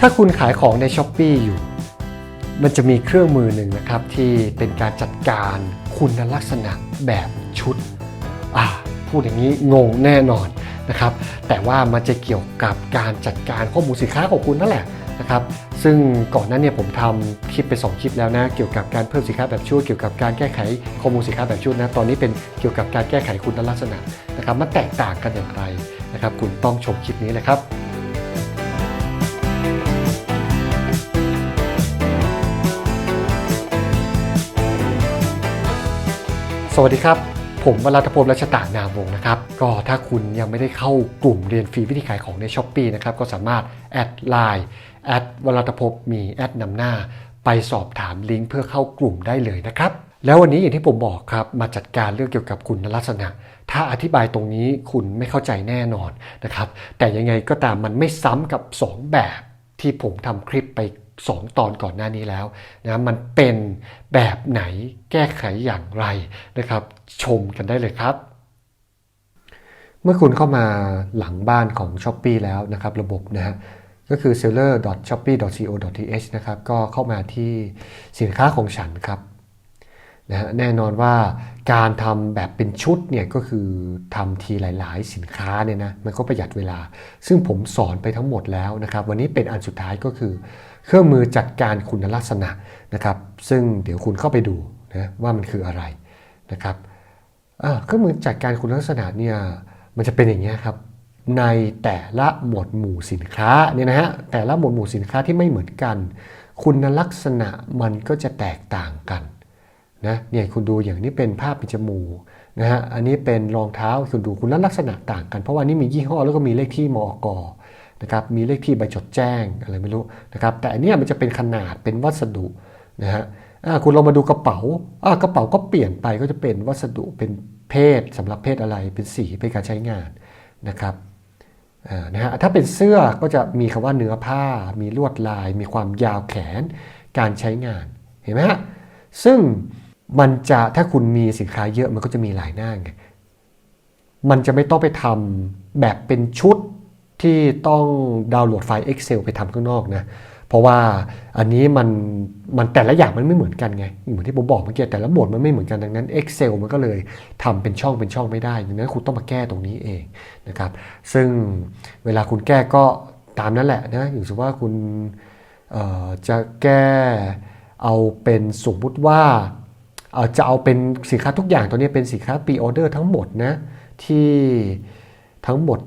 ถ้าคุณขายของในช้อปปีอยู่ มันจะมีเครื่องมือหนึ่งนะครับ ที่เป็นการจัดการคุณลักษณะแบบชุดอ่าพูดอย่างนี้งงแน่นอนนะครับ แต่ว่ามันจะเกี่ยวกับการจัดการข้อมูลสินค้าของคุณนั่นแหละนะครับ ซึ่งก่อนหนั้นนี่ยผมทำคลิปไป 2 คลิปแล้วนะ เกี่ยวกับการเพิ่มสินค้าแบบชุดเกี่ยวกับการแก้ไขข้อมูลสินค้าแบบชุดนะ ตอนนี้เป็นเกี่ยวกับการแก้ไขคุณลักษณะนะครับ มันแตกต่างกันอย่างไรนะครับ คุณต้องชมคลิปนี้เลยครับ สวัสดีครับ ผมวรัตพลรัชตานามวงศ์นะครับ ก็ถ้าคุณยังไม่ได้เข้ากลุ่มเรียนฟรีวิธีขายของในช้อปปีนะครับ ก็สามารถแอดไลน์แอดวรัตพลมีแอดนำหน้า ไปสอบถามลิงก์เพื่อเข้ากลุ่มได้เลยนะครับ แล้ววันนี้อย่างที่ผมบอกครับมาจัดการเรื่องเกี่ยวกับคุณลักษณะ ถ้าอธิบายตรงนี้คุณไม่เข้าใจแน่นอนนะครับ แต่ยังไงก็ตามมันไม่ซ้ำกับ 2 แบบที่ผมทำคลิปไป 2 ตอนก่อนหน้านี้แล้วนะมันเป็นแบบไหนแก้ไขอย่างไรนะครับ ชมกันได้เลยครับ เมื่อคุณเข้ามาหลังบ้านของ s h อ p e e แล้วนะครับ ระบบนะฮะก็คือ seller.shopee.co.th นะครับก็เข้ามาที่สินค้าของฉันครับ นะแน่นอนว่าการทำแบบเป็นชุดเนี่ยก็คือทำทีหลาย ๆ สินค้าเนี่ยนะมันก็ประหยัดเวลา ซึ่งผมสอนไปทั้งหมดแล้วนะครับ วันนี้เป็นอันสุดท้ายก็คือ เครื่องมือจัดการคุณลักษณะนะครับ ซึ่งเดี๋ยวคุณเข้าไปดูนะว่ามันคืออะไรนะครับเครื่องมือจัดการคุณลักษณะเนี่ยมันจะเป็นอย่างนี้ครับในแต่ละหมวดหมู่สินค้าเนี่ยนะฮะแต่ละหมวดหมู่สินค้าที่ไม่เหมือนกัน คุณลักษณะมันก็จะแตกต่างกัน นะเนี่ยคุณดูอย่างนี้เป็นภาพเป็นจมูกนะฮะอันนี้เป็นรองเท้าคุณดูคุณลักษณะต่างกัน เพราะว่านี่มียี่ห้อแล้วก็มีเลขที่มอกนะครับมีเลขที่ใบจดแจ้งอะไรไม่รู้นะครับแต่อันนี้มันจะเป็นขนาดเป็นวัสดุนะฮะคุณลองมาดูกระเป๋าอากระเป๋าก็เปลี่ยนไปก็จะเป็นวัสดุเป็นเพศสำหรับเพศอะไรเป็นสีเป็นการใช้งานนะครับนะฮะถ้าเป็นเสื้อก็จะมีคำว่าเนื้อผ้า มีลวดลาย มีความยาวแขนการใช้งานเห็นไหมฮะซึ่ง มันจะถ้าคุณมีสินค้าเยอะมันก็จะมีหลายหน้าไงมันจะไม่ต้องไปทำแบบเป็นชุดที่ต้องดาวน์โหลดไฟล์ Excel ไปทำข้างนอกนะ เพราะว่าอันนี้มันมันแต่ละอย่างมันไม่เหมือนกันไง เหมือนที่ผมบอกเมื่อกี้แต่ละหมดมันไม่เหมือนกันดังนั้น Excel มันก็เลยทำเป็นช่องเป็นช่องไม่ได้ดังนั้นคุณต้องมาแก้ตรงนี้เองนะครับ ซึ่งเวลาคุณแก้ก็ตามนั้นแหละนะ อย่างเช่นว่าคุณจะแก้เอาเป็นสมมุติว่า จะเอาเป็นสินค้าทุกอย่างตัวนี้เป็นสินค้าปีออเดอร์ทั้งหมดนะที่ทั้งหมด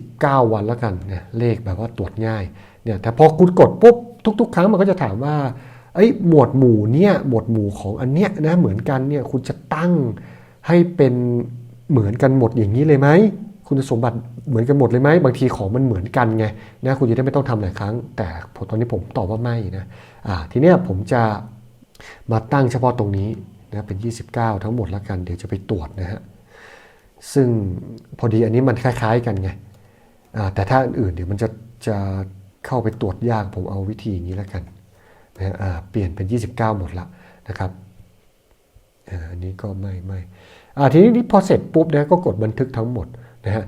29 วันแล้วกันเนี่ยเลขแบบว่าตรวจง่ายเนี่ยแต่พอคุณกดปุ๊บทุก ๆ ครั้งมันก็จะถามว่าไอ้หมวดหมู่เนี่ยหมวดหมู่ของอันเนี้ยนะเหมือนกันเนี่ยคุณจะตั้งให้เป็นเหมือนกันหมดอย่างนี้เลยไหมคุณสมบัติเหมือนกันหมดเลยไหมบางทีของมันเหมือนกันไงนะคุณจะได้ไม่ต้องทำหลายครั้ง แต่ตอนนี้ผมตอบว่าไม่นะอ่าทีเนี้ยผมจะมาตั้งเฉพาะตรงนี้ นะเป็น 29 ทั้งหมดแล้วกัน เดี๋ยวจะไปตรวจนะฮะ ซึ่งพอดีอันนี้มันคล้าย ๆ กันไงแต่ถ้าอื่นเดี๋ยวมันจะจะเข้าไปตรวจยากผมเอาวิธีอย่างนี้แล้วกันนะเปลี่ยนเป็น 29 หมดละนะครับอันนี้ก็ไม่ไม่ทีนี้พอเสร็จปุ๊บนะก็กดบันทึกทั้งหมดนะฮะ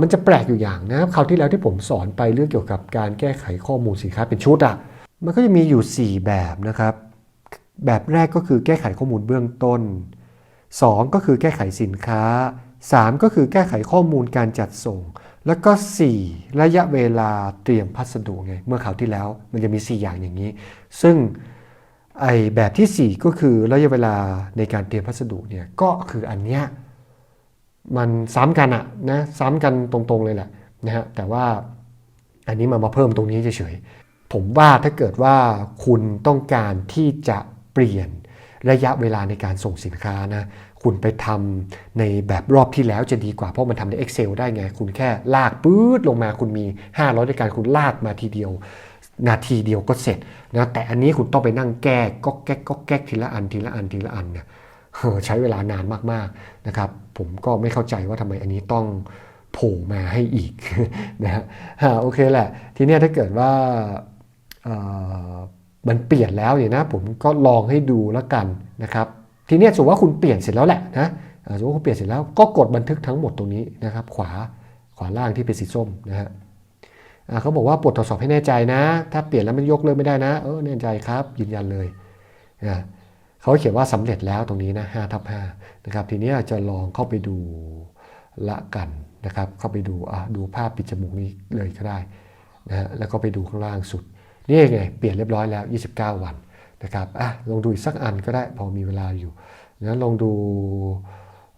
มันจะแปลกอยู่อย่างนะคราวที่แล้วที่ผมสอนไปเรื่องเกี่ยวกับการแก้ไขข้อมูลสินค้าเป็นชุดอะ่ะมันก็จะมีอยู่ 4 แบบนะครับ แบบแรกก็คือแก้ไขข้อมูลเบื้องต้น 2 ก็คือแก้ไขสินค้า 3 ก็คือแก้ไขข้อมูลการจัดส่ง แล้วก็ 4 ระยะเวลาเตรียมพัสดุไง เมื่อคราวที่แล้วมันจะมี 4 อย่างอย่างนี้ ซึ่งไอแบบที่ 4 ก็คือระยะเวลาในการเตรียมพัสดุเนี่ยก็คืออันเนี้ยมันซ้ำกันอะนะซ้ำกันตรงๆเลยแหละนะฮะแต่ว่าอันนี้มามาเพิ่มตรงนี้เฉยๆผมว่าถ้าเกิดว่าคุณต้องการที่จะ เปลี่ยนระยะเวลาในการส่งสินค้านะคุณไปทำในแบบรอบที่แล้วจะดีกว่า เพราะมันทำใน Excel ได้ไง คุณแค่ลากปื๊ดลงมาคุณมี 500ในการคุณลากมาทีเดียว นาทีเดียวก็เสร็จนะแต่อันนี้คุณต้องไปนั่งแก้ก็แก๊กก็แก๊กทีละอันทีละอันทีละอันเนี่ยใช้เวลานานมากๆนะครับ ผมก็ไม่เข้าใจว่าทำไมอันนี้ต้องโผล่มาให้อีกนะฮะโอเคแหละ ทีนี้ถ้าเกิดว่า มันเปลี่ยนแล้วเนี่ยนะผมก็ลองให้ดูแล้วกันนะครับทีนี้สมมติว่าคุณเปลี่ยนเสร็จแล้วแหละนะสมมติว่าคุณเปลี่ยนเสร็จแล้วก็กดบันทึกทั้งหมดตรงนี้นะครับ ขวาขวาล่างที่เป็นสีส้มนะฮะเขาบอกว่าปลดตรวจสอบให้แน่ใจนะ ถ้าเปลี่ยนแล้วมันยกเลิกไม่ได้นะเออแน่ใจครับยืนยันเลยอ่าเขาเขียนว่าสำเร็จแล้วตรงนี้นะ5ทับ5นะครับทีนี้จะลองเข้าไปดูละกันนะครับ เข้าไปดูอะดูภาพปิดจมูกนี้เลยก็ได้นะฮะแล้วก็ไปดูข้างล่างสุด นี่ไงเปลี่ยนเรียบร้อยแล้ว 29 วันนะครับอะลองดูอีกสักอันก็ได้พอมีเวลาอยู่งั้นลองดู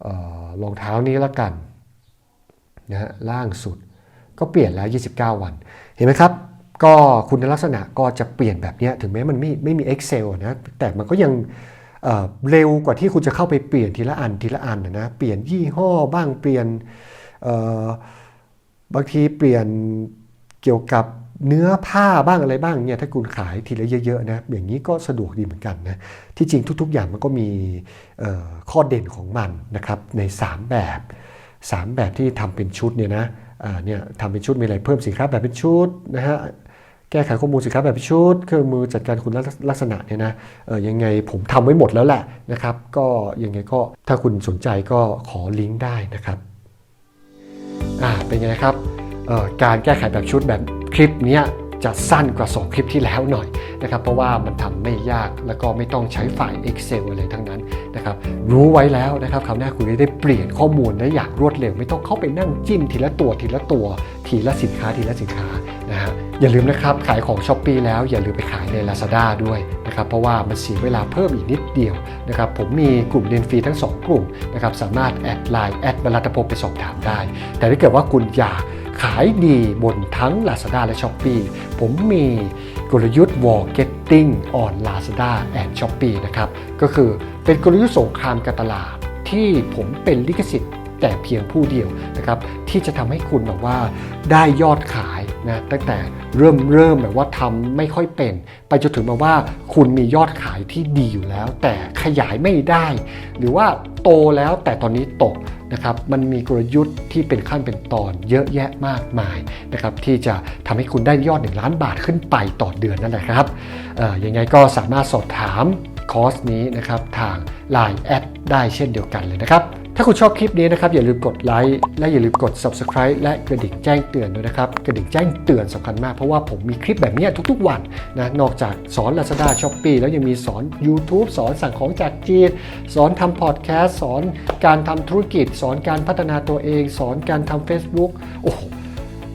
เอ่อรองเท้านี้ละกันนะฮะล่างสุดก็เปลี่ยนแล้ว 29 วัน เห็นไหมครับ ก็คุณลักษณะก็จะเปลี่ยนแบบนี้ถึงแม้มันไม่ไม่มี Excel นะแต่มันก็ยังเเร็วกว่าที่คุณจะเข้าไปเปลี่ยนทีละอันทีละอันนะเปลี่ยนยี่ห้อบ้างเปลี่ยนบางทีเปลี่ยนเกี่ยวกับ เนื้อผ้าบ้างอะไรบ้างเนี่ยถ้าคุณขายทีละเยอะๆนะอย่างนี้ก็สะดวกดีเหมือนกันนะที่จริงทุกๆอย่างมันก็มีข้อเด่นของมันนะครับใน 3 แบบ 3 แบบที่ทำเป็นชุดเนี่ยนะเนี่ยทำเป็นชุดมีอะไรเพิ่มสินค้าแบบเป็นชุดนะฮะแก้ไขข้อมูลสินค้าแบบเป็นชุด เครื่องมือจัดการคุณลักษณะเนี่ยนะเออยังไงผมทำไว้หมดแล้วแหละนะครับก็ยังไงก็ถ้าคุณสนใจก็ขอลิงก์ได้นะครับอ่าเป็นไงครับการแก้ไขแบบชุดแบบ คลิปนี้จะสั้นกว่า 2 คลิปที่แล้วหน่อยนะครับ เพราะว่ามันทำไม่ยากแล้วก็ไม่ต้องใช้ไฟล์ Excel อะไรทั้งนั้นนะครับ รู้ไว้แล้วนะครับคราวหน้าคุณได้เปลี่ยนข้อมูลได้อย่างรวดเร็ว ไม่ต้องเข้าไปนั่งจิ้มทีละตัวทีละตัว ทีละสินค้าทีละสินค้านะฮะอย่าลืมนะครับขายของ s h อ p e e แล้วอย่าลืมไปขายใน Lazada ด้วยนะครับเพราะว่ามันเสียเวลาเพิ่มอีกนิดเดียวนะครับผมมีกลุ่มเรียนฟรีทั้ง 2 กลุ่มนะครับสามารถแอดไลน์แอดบรรลัตภพไปสอบถามได้ แต่ถ้าเกิดว่าคุณอยาก ขายดีบนทั้ง Lazada และ s h อ p e e ผมมีกลยุทธ์ War Getting on Lazada and Shopee นะครับ ก็คือเป็นกลยุทธ์สงครามการตลาดที่ผมเป็นลิขสิทธิ์แต่เพียงผู้เดียวนะครับที่จะทำให้คุณแบบว่าได้ยอดขาย นะตั้งแต่เริ่มเริ่มแบบว่าทำไม่ค่อยเป็น ไปจนถึงมาว่าคุณมียอดขายที่ดีอยู่แล้ว แต่ขยายไม่ได้ หรือว่าโตแล้วแต่ตอนนี้ตกนะครับมันมีกลยุทธ์ที่เป็นขั้นเป็นตอนเยอะแยะมากมายนะครับที่จะทำให้คุณได้ยอด 1 ล้านบาทขึ้นไปต่อเดือนนั่นแหละครับยังไงก็สามารถสอบถามคอร์สนี้นะครับทาง Line แอดได้เช่นเดียวกันเลยนะครับ ถ้าคุณชอบคลิปนี้นะครับ อย่าลืมกดไลค์และอย่าลืมกด Subscribe และกระดิ่งแจ้งเตือนด้วยนะครับ กระดิ่งแจ้งเตือนสำคัญมาก เพราะว่าผมมีคลิปแบบนี้ทุกๆวันนะนอกจากสอน Lazada Shopee แล้วยังมีสอน YouTube สอนสั่งของจากจีน สอนทำพอดแคสต์สอนการทำธุรกิจ สอนการพัฒนาตัวเอง สอนการทำ Facebook โอ้โห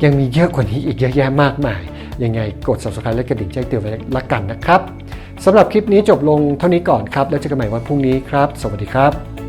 ยังมีเยอะกว่านี้อีกเยอะแยะมากมายยังไงกด subscribe และกระดิ่งแจ้งเตือนไว้ละกันนะครับสำหรับคลิปนี้จบลงเท่านี้ก่อนครับ แล้วเจอกันใหม่วันพรุ่งนี้ครับ สวัสดีครับ